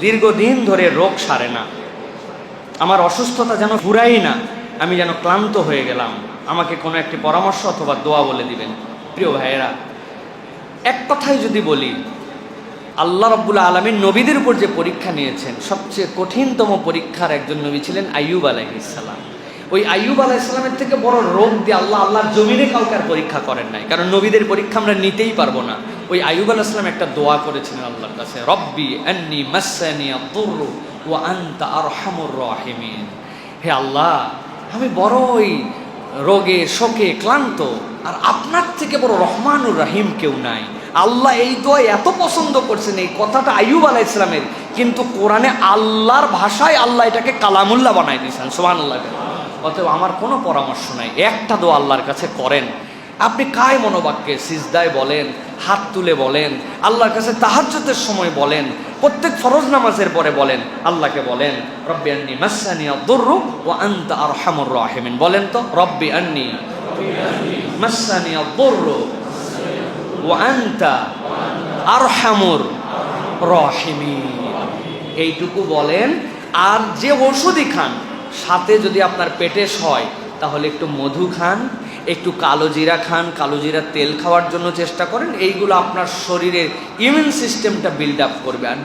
দীর্ঘদিন ধরে রোগ সারে না। আমার অসুস্থতা যেন ফুরাই না, আমি যেন ক্লান্ত হয়ে গেলাম। আমাকে কোনো একটি পরামর্শ অথবা দোয়া বলে দিবেন। প্রিয় ভাইয়েরা, এক কথায় যদি বলি, আল্লাহ রব্বুল আলমীর নবীদের উপর যে পরীক্ষা নিয়েছেন, সবচেয়ে কঠিনতম পরীক্ষার একজন নবী ছিলেন আইয়ুব আলাইহিসাল্লাম ওই আইয়ুব আলাইসালামের থেকে বড় রোগ দিয়ে আল্লাহ আল্লাহর জমিনে কাউকে আর পরীক্ষা করেন নাই। কারণ নবীদের পরীক্ষা আমরা নিতেই পারব না। ওই আইয়ুব আলাইসালাম একটা দোয়া করেছিলেন আল্লাহর কাছে, রব্বি আন্নি মাসানি আদুররু ওয়া আনতা আরহামুর রাহিমিন। হে আল্লাহ, আমি বড়ই রোগে, শোকে ক্লান্ত, আর আপনার থেকে বড় রহমানুর রাহিম কেউ নাই। আল্লাহ এই দোয়া এত পছন্দ করছেন এই কথাটা আইয়ুব আলাহ ইসলামের কিন্তু কোরআনে আল্লাহর ভাষায় আল্লাহ এটাকে কালামুল্লাহ বানাই দিয়েছেন সোহান আল্লাহ অতএব আমার কোনো পরামর্শ নাই, একটা দোয়া আল্লাহর কাছে করেন। আপনি কায় মনোবাক্যে সিজদায় বলেন, হাত তুলে বলেন, আল্লাহর কাছে তাহাজ্জুদের সময় বলেন, প্রত্যেক ফরজ নামাজের পরে বলেন, আল্লাহকে বলেন, রব্বি আন্নি মাসানি আদুররু ওয়া আনতা আরহামুর রাহিমিন। বলেন তো, রব্বি আন্নি মাসানি আদুররু ওয়া আনতা আরহামুর রাহিমিন। এইটুকু বলেন, আর যে ওষুধই খান, সাথে যদি আপনার পেটে হয় তাহলে একটু মধু খান একটু কালো জিরা খান, কালো জিরা তেল খাওয়ার জন্য চেষ্টা করেন। এইগুলো আপনার শরীরের ইমিউন সিস্টেমটা বিল্ড আপ করবে। আর